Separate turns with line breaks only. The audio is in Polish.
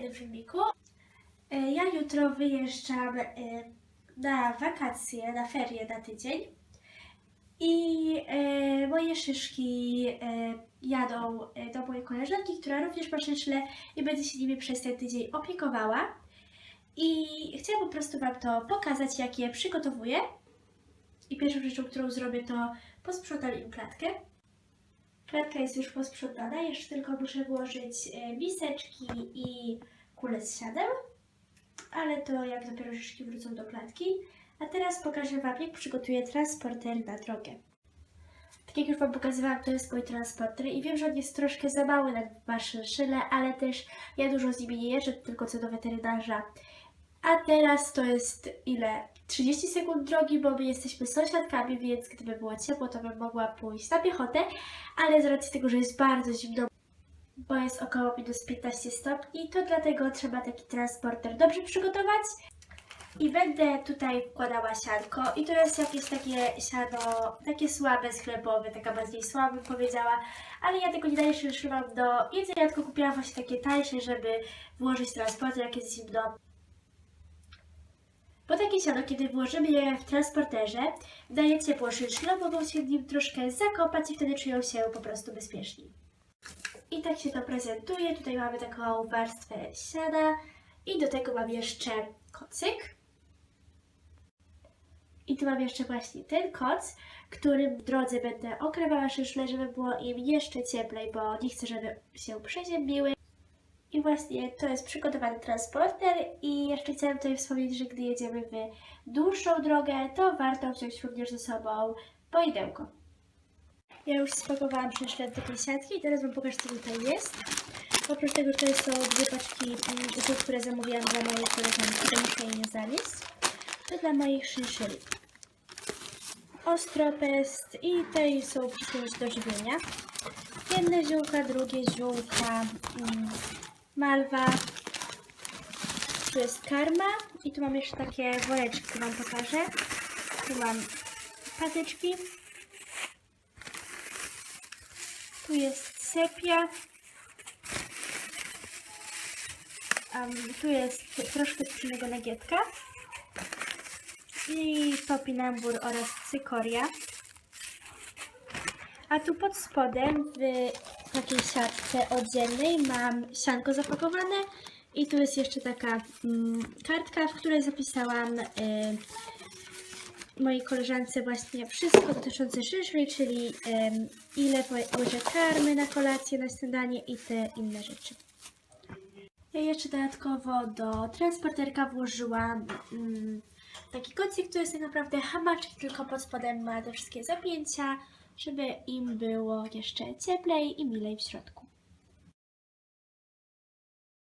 tym filmiku. E, Ja jutro wyjeżdżam e, na wakacje, na ferie na tydzień. I e, moje szyszki jadą do mojej koleżanki, która również ma szyszle i będzie się nimi przez ten tydzień opiekowała. I chciałam po prostu Wam to pokazać, jak je przygotowuję. I pierwszą rzeczą, którą zrobię, to posprzątam im klatkę. Klatka jest już posprzątana, jeszcze tylko muszę włożyć e, miseczki i kulę z siadeł. Ale to jak dopiero szyszki wrócą do klatki. A teraz pokażę Wam, jak przygotuję transporter na drogę. Tak jak już Wam pokazywałam, to jest mój transporter i wiem, że on jest troszkę za mały na Wasze szyle, ale też ja dużo z nimi nie jeżdżę, tylko co do weterynarza. A teraz to jest ile? 30 sekund drogi, bo my jesteśmy sąsiadkami, więc gdyby było ciepło, to bym mogła pójść na piechotę, ale z racji tego, że jest bardzo zimno, bo jest około minus 15 stopni, to dlatego trzeba taki transporter dobrze przygotować. I będę tutaj wkładała sianko i to jest jakieś takie siano, takie słabe, sklepowe, taka bardziej słabe bym powiedziała, ale ja tego nie daję się używam do jedzenia, tylko kupiłam właśnie takie tańsze, żeby włożyć transporter, jak jest zimno. Bo takie siano, kiedy włożymy je w transporterze, daje ciepło szyszlom, mogą się w nim troszkę zakopać i wtedy czują się po prostu bezpieczni. I tak się to prezentuje. Tutaj mamy taką warstwę siana i do tego mam jeszcze kocyk. I tu mam jeszcze właśnie ten koc, którym w drodze będę okrywała szyszle, żeby było im jeszcze cieplej, bo nie chcę, żeby się przeziębiły. I właśnie to jest przygotowany transporter i jeszcze chciałam tutaj wspomnieć, że gdy jedziemy w dłuższą drogę, to warto wziąć również ze sobą poidełko. Ja już spakowałam szyszle do takiej siatki i teraz Wam pokażę, co tutaj jest. Oprócz tego tutaj są dwie paczki mm, tych, które zamówiłam dla mojej koleżanki, to muszę je nie zanieść. To dla moich szyszyli. Ostropest i tutaj są wszystkie do żywienia. Jedne ziółka, drugie ziółka, mm, malwa. Tu jest karma i tu mam jeszcze takie woreczki, które Wam pokażę. Tu mam patyczki. Tu jest sepia. Em, tu jest troszkę pszennego nagietka. I topinambur oraz cykoria. A tu pod spodem w takiej siatce oddzielnej mam sianko zapakowane i tu jest jeszcze taka mm, kartka, w której zapisałam y, mojej koleżance właśnie wszystko dotyczące szyszli, czyli em, ile łyżek karmy na kolację, na śniadanie i te inne rzeczy. Ja jeszcze dodatkowo do transporterka włożyłam mm, taki kocik, który jest tak naprawdę hamaczek, tylko pod spodem ma te wszystkie zapięcia, żeby im było jeszcze cieplej i milej w środku.